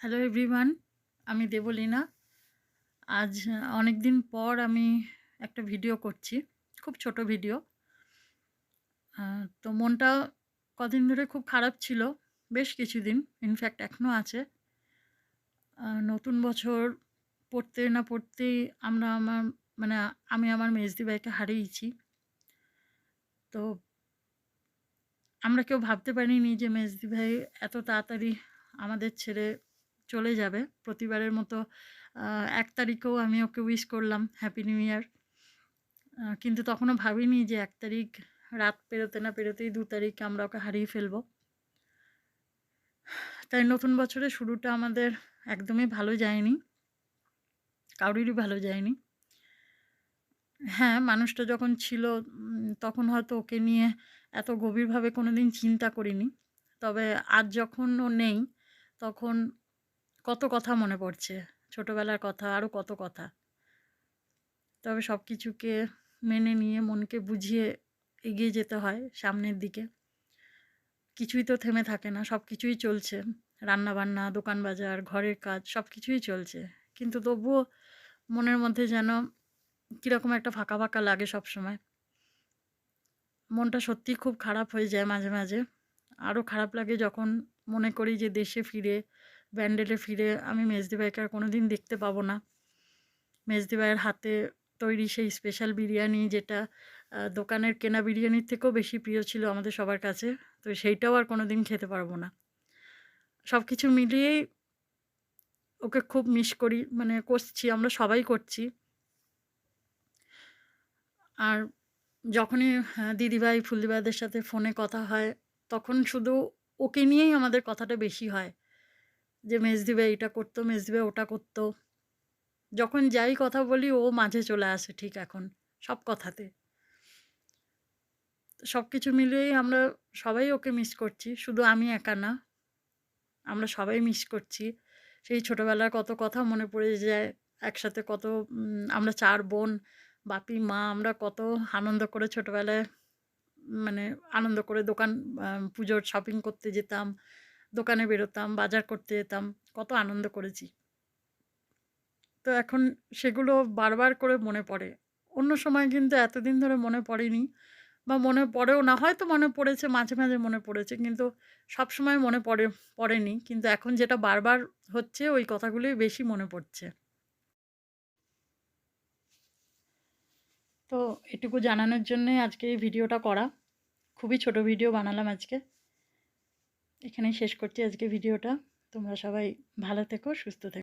Hello everyone আমি দেবলীনা। আজ অনেক দিন পর আমি একটা ভিডিও করছি, খুব ছোট ভিডিও। তো মনটা কদিন ধরে খুব খারাপ ছিল, বেশ কিছুদিন ইনফ্যাক্ট এখনও আছে। নতুন বছর পড়তে না পড়তেই আমরা আমার মানে আমি আমার মেজদি ভাইকে হারিয়েছি। তো আমরা কেউ ভাবতে পারিনি যে মেজদি ভাই এত তাড়াতাড়ি আমাদের ছেড়ে চলে যাবে। প্রতিবারের মতো এক তারিখেও আমি ওকে উইশ করলাম হ্যাপি নিউ ইয়ার কিন্তু তখনও ভাবিনি যে এক তারিখ রাত পেরোতে না পেরোতেই দু তারিখ আমরা ওকে হারিয়ে ফেলব। তাই নতুন বছরের শুরুটা আমাদের একদমই ভালো যায়নি। কারোরই ভালো যায়নি। হ্যাঁ মানুষটা যখন ছিল তখন হয়তো ওকে নিয়ে এত গভীরভাবে কোনো দিন চিন্তা করিনি। তবে আজ যখন ও নেই, তখন কত কথা মনে পড়ছে। ছোটবেলার কথা আরও কত কথা। তবে সব কিছুকে মেনে নিয়ে, মনকে বুঝিয়ে এগিয়ে যেতে হয় সামনের দিকে। কিছুই তো থেমে থাকে না সব কিছুই চলছে। রান্না বান্না দোকান বাজার ঘরের কাজ সব কিছুই চলছে। কিন্তু তবুও মনের মধ্যে যেন কীরকম একটা ফাঁকা ফাঁকা লাগে সব সময় মনটা সত্যিই খুব খারাপ হয়ে যায় মাঝে মাঝে। আরও খারাপ লাগে যখন মনে করি যে দেশে ফিরে ব্যান্ডেলে ফিরে আমি মেজদি ভাইকে আর কোনো দিন দেখতে পাবো না। মেজদি ভাইয়ের হাতে তৈরি সেই স্পেশাল বিরিয়ানি যেটা দোকানের কেনা বিরিয়ানির থেকেও বেশি প্রিয় ছিল আমাদের সবার কাছে তো সেইটাও আর কোনো দিন খেতে পারব না। সব কিছু মিলিয়েই ওকে খুব মিস করি মানে করছি আমরা সবাই করছি। আর যখনই আহ, দিদিভাই ফুলদিভাইদের সাথে ফোনে কথা হয় তখন শুধু ওকে নিয়েই আমাদের কথাটা বেশি হয়। যে মেজদিভাই এটা করতো মেজদিভাই ওটা করতো। যখন যাই কথা বলি, ও মাঝে চলে আসে ঠিক এখন, সব কথাতে। সব কিছু মিলিয়েই আমরা সবাই ওকে মিস করছি, শুধু আমি একা না, আমরা সবাই মিস করছি। সেই ছোটোবেলার কত কথা মনে পড়ে যায়, একসাথে কত আমরা চার বোন, বাপি, মা, আমরা কত আনন্দ করে ছোটোবেলায় মানে আনন্দ করে দোকান পুজোর শপিং করতে যেতাম। দোকানে বেরোতাম, বাজার করতে যেতাম, কত আনন্দ করেছি। তো এখন সেগুলো বারবার করে মনে পড়ে। অন্য সময় কিন্তু এতদিন ধরে মনে পড়েনি বা মনে পড়েও না, হয়তো মনে পড়েছে, মাঝে মাঝে মনে পড়েছে, কিন্তু সব সময় মনে পড়ে, পড়েনি। কিন্তু এখন যেটা বারবার হচ্ছে, ওই কথাগুলোই বেশি মনে পড়ছে। তো এটুকু জানানোর জন্যে আজকে এই ভিডিওটা করা। খুবই ছোট ভিডিও বানালাম আজকে। এখানেই শেষ করছি আজকে ভিডিওটা। তোমরা সবাই ভালো থেকো সুস্থ থেকো।